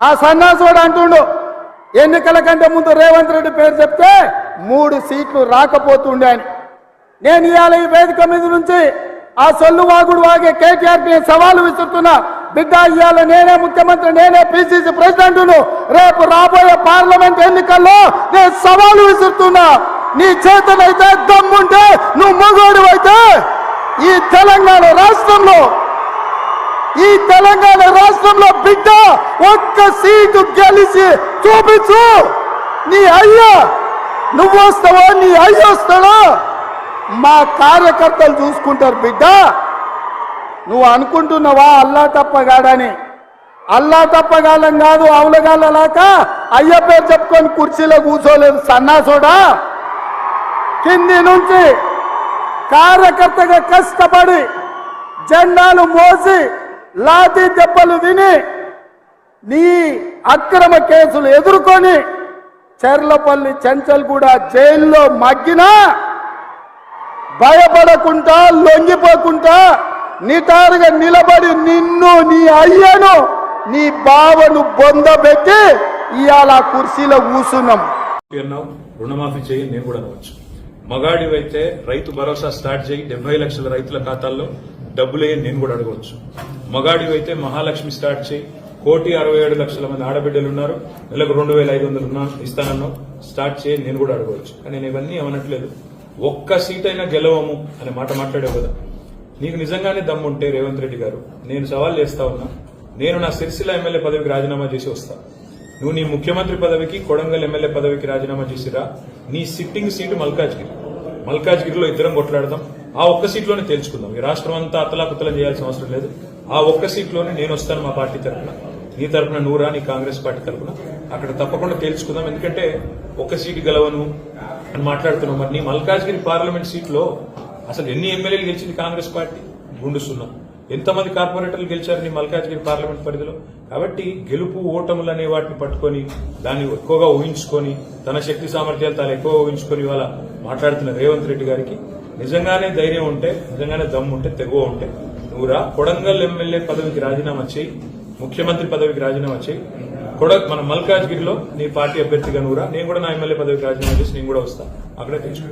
ఆ సన్నాసుడు అంటుండు ఎన్నికల కంటే ముందు రేవంత్ రెడ్డి పేరు చెప్తే మూడు సీట్లు రాకపోతుండే అని. నేను ఇవాళ ఈ వేదిక మీద నుంచి ఆ సొల్లు వాగుడు వాగే కేటీఆర్ సవాలు విసురుతున్నా. బిడ్డ ఇవాళ నేనే ముఖ్యమంత్రి నేనే పిసిసి ప్రెసిడెంట్ రేపు రాబోయే పార్లమెంట్ ఎన్నికల్లో నేను సవాలు విసురుతున్నా. నీ చేతనైతే దమ్ముంటే నువ్వు మగోడు అయితే ఈ తెలంగాణ రాష్ట్రంలో ఈ తెలంగాణ రాష్ట్రంలో బిడ్డ ఒక్క సీటు గెలిచి చూపించు. నీ అయ్యా నువ్వు వస్తావా? నీ అయ్యా వస్తాడో? మా కార్యకర్తలు చూసుకుంటారు బిడ్డ. నువ్వు అనుకుంటున్నావా అల్లా తప్పగాడని? అల్లా తప్పగాలం కాదు అవులగాలలాక అయ్య పేరు చెప్పుకొని కుర్చీలో కూర్చోలేదు సన్నాసోడా. కింది నుంచి కార్యకర్తగా కష్టపడి జెండాలు మోసి లాఠీ దెబ్బలు విని నీ అక్రమ కేసులు ఎదుర్కొని చెర్లపల్లి చెంచల్గూడ జైల్లో మగ్గినా భయపడకుండా లొంగిపోకుండా నిటారుగా నిలబడి నిన్ను నీ అయ్యను నీ బావను బొందబెట్టి ఇవాళ కుర్చీలో కూసున్నాం. రుణమాఫీ చేయి నేను కూడా అనవచ్చు. మగాడివైతే రైతు భరోసా స్టార్ట్ చేయి డెబ్బై లక్షల రైతుల ఖాతాల్లో డబ్బులేయని నేను కూడా అడగవచ్చు. మగాడివైతే మహాలక్ష్మి స్టార్ట్ చేయి. కోటి అరవై ఏడు లక్షల మంది ఆడబిడ్డలు ఉన్నారు. నెలకు రెండు వేల ఐదు వందలు ఉన్నా ఇస్తానన్నా స్టార్ట్ చేయి నేను కూడా అడగవచ్చు. కానీ నేను ఇవన్నీ ఏమనట్లేదు. ఒక్క సీట్ అయినా గెలవము అనే మాట మాట్లాడావు కదా. నీకు నిజంగానే దమ్ముంటే రేవంత్ రెడ్డి గారు. నేను సవాల్ చేస్తా ఉన్నా. నేను నా సిరిసిల్ల ఎమ్మెల్యే పదవికి రాజీనామా చేసి వస్తా. నువ్వు నీ ముఖ్యమంత్రి పదవికి కొడంగల్ ఎమ్మెల్యే పదవికి రాజీనామా చేసిరా? నీ సిట్టింగ్ సీటు మల్కాజ్గిరి. మల్కాజ్గిరిలో ఇద్దరం కొట్లాడదాం. ఆ ఒక్క సీట్లోనే తేల్చుకుందాం. ఈ రాష్ట్రం అంతా అతలాకుతలం చేయాల్సిన అవసరం లేదు. ఆ ఒక్క సీట్లోనే నేను వస్తాను మా పార్టీ తరఫున నీ తరఫున నూరా నీ కాంగ్రెస్ పార్టీ తరఫున అక్కడ తప్పకుండా తేల్చుకుందాం. ఎందుకంటే ఒక్క సీటు గెలవను అని మాట్లాడుతున్నాం. మరి నీ మల్కాజ్గిరి పార్లమెంట్ సీట్లో అసలు ఎన్ని ఎమ్మెల్యేలు గెలిచింది కాంగ్రెస్ పార్టీ? గుండు సున్నా. ఎంతమంది కార్పొరేటర్లు గెలిచారు నీ మల్కాజ్గిరి పార్లమెంట్ పరిధిలో? కాబట్టి గెలుపు ఓటములు అనే వాటిని పట్టుకొని దాన్ని ఎక్కువగా ఊహించుకొని తన శక్తి సామర్థ్యాలు తాను ఎక్కువగా ఊహించుకొని ఇవాళ మాట్లాడుతున్న రేవంత్ రెడ్డి గారికి నిజంగానే ధైర్యం ఉంటే నిజంగానే దమ్ము ఉంటే తెగువ ఉంటే నువ్వురా కొడంగల్ ఎమ్మెల్యే పదవికి రాజీనామా చేయి. ముఖ్యమంత్రి పదవికి రాజీనామా చేయి. కొడ మన మల్కాజ్గిరిలో నీ పార్టీ అభ్యర్థిగా నువ్వురా నేను కూడా నా ఎమ్మెల్యే పదవికి రాజీనామా చేసి నేను కూడా వస్తా. అక్కడే తెలుసుకో